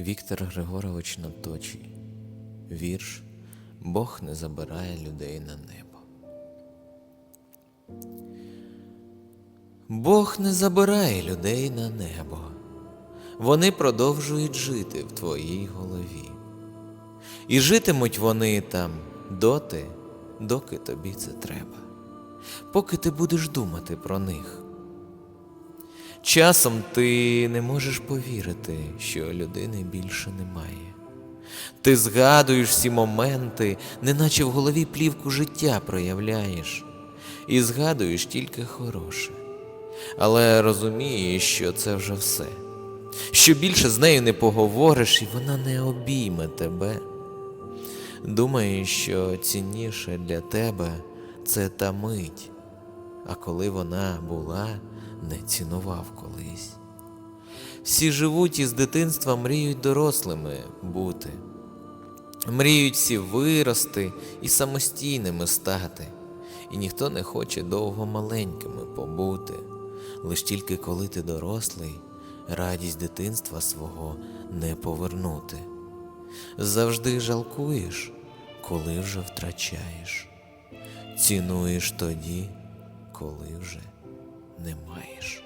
Віктор Григорович Наточій. Вірш Бог не забирає людей на небо. Бог не забирає людей на небо. Вони продовжують жити в твоїй голові. І житимуть вони там доти, доки тобі це треба, поки ти будеш думати про них. Часом ти не можеш повірити, що людини більше немає. Ти згадуєш всі моменти, неначе в голові плівку життя проявляєш, і згадуєш тільки хороше. Але розумієш, що це вже все. Що більше з нею не поговориш, і вона не обійме тебе. Думаєш, що цінніше для тебе це та мить, а коли вона була, не цінував колись. Всі живуть із дитинства мріють дорослими бути. Мріють всі вирости і самостійними стати, і ніхто не хоче довго маленькими побути. Лиш тільки коли ти дорослий, радість дитинства свого не повернути. Завжди жалкуєш, коли вже втрачаєш, цінуєш тоді, коли вже не маєш.